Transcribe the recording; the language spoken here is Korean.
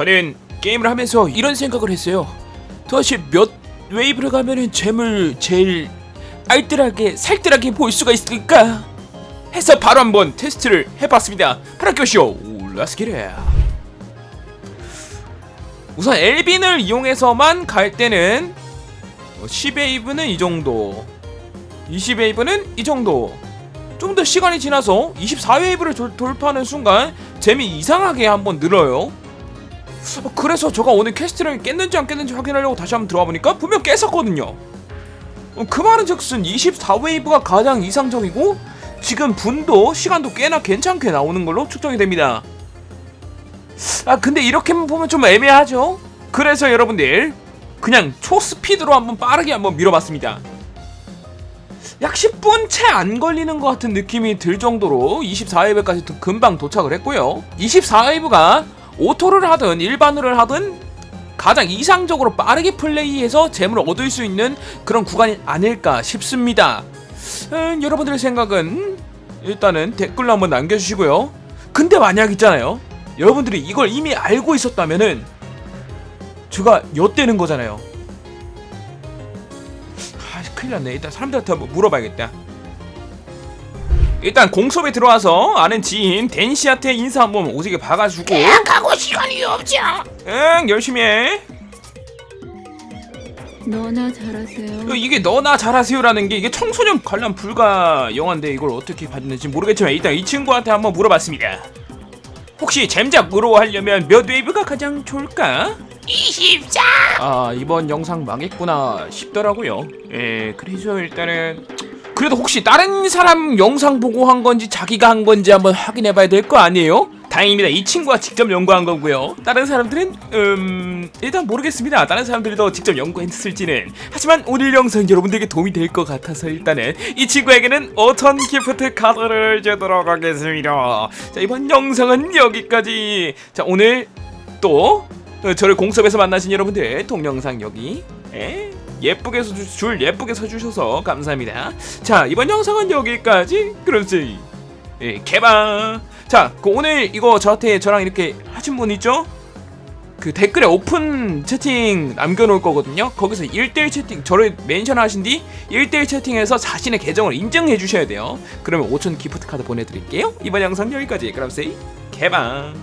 저는 게임을 하면서 이런 생각을 했어요. 도대체 몇 웨이브를 가면은 잼을 제일 알뜰하게 살뜰하게 볼 수가 있을까? 해서 바로 한번 테스트를 해봤습니다. 하라교쇼 렛츠기릿 우선 엘빈을 이용해서만 갈 때는 10웨이브는 이 정도 20웨이브는 이 정도 좀 더 시간이 지나서 24웨이브를 돌파하는 순간 재미 이상하게 한번 늘어요 어, 그래서 제가 오늘 퀘스트를 깼는지 안 깼는지 확인하려고 다시 한번 들어와 보니까 분명 깼었거든요. 어, 그 말은 즉슨 24웨이브가 가장 이상적이고 지금 분도 시간도 꽤나 괜찮게 나오는 걸로 측정이 됩니다. 아 근데 이렇게만 보면 좀 애매하죠? 그래서 여러분들 그냥 초스피드로 한번 빠르게 한번 밀어봤습니다. 약 10분 채 안 걸리는 것 같은 느낌이 들 정도로 24웨이브까지 금방 도착을 했고요. 24웨이브가 오토를 하든 일반으로 하든 가장 이상적으로 빠르게 플레이해서 잼을 얻을 수 있는 그런 구간이 아닐까 싶습니다. 음, 여러분들의 생각은 일단은 댓글로 한번 남겨주시고요. 근데 만약 있잖아요. 여러분들이 이걸 이미 알고 있었다면은 제가 엿대는 거잖아요. 아 큰일 났네. 일단 사람들한테 한번 물어봐야겠다 일단 공섭에 들어와서 아는 지인 댄씨한테 인사 한번 오지게 봐가지고 가고 시간이 없죠. 응 열심히 해 너나 잘하세요. 어, 이게 너나 잘하세요라는 게 이게 청소년 관람 불가 영화인데 이걸 어떻게 봤는지 모르겠지만 일단 이 친구한테 한번 물어봤습니다 혹시 잼작으로 하려면 몇 웨이브가 가장 좋을까? 24. 아 이번 영상 망했구나 싶더라고요. 예, 그래서 일단은 그래도 혹시 다른 사람 영상 보고 한 건지 자기가 한 건지 한번 확인해 봐야 될 거 아니에요? 다행입니다. 이 친구가 직접 연구한 거고요. 다른 사람들은 음 일단 모르겠습니다. 다른 사람들도 직접 연구했을지는 하지만 오늘 영상 여러분들에게 도움이 될 것 같아서 일단은 이 친구에게는 5천 기프트 카드를 주도록 하겠습니다. 자 이번 영상은 여기까지. 자 오늘 또 어, 저를 공섭에서 만나신 여러분들 동영상 여기 에? 예쁘게 서주, 줄 예쁘게 서주셔서 감사합니다. 자 이번 영상은 여기까지 그렇지. 예, 개방. 자, 그 오늘 이거 저한테 저랑 이렇게 하신 분 있죠? 그 댓글에 오픈 채팅 남겨놓을 거거든요. 거기서 1대1 채팅 저를 멘션 하신 뒤 1대1 채팅해서 자신의 계정을 인증해 주셔야 돼요. 그러면 5천 기프트 카드 보내드릴게요. 이번 영상 여기까지. 그럼 세이 개방.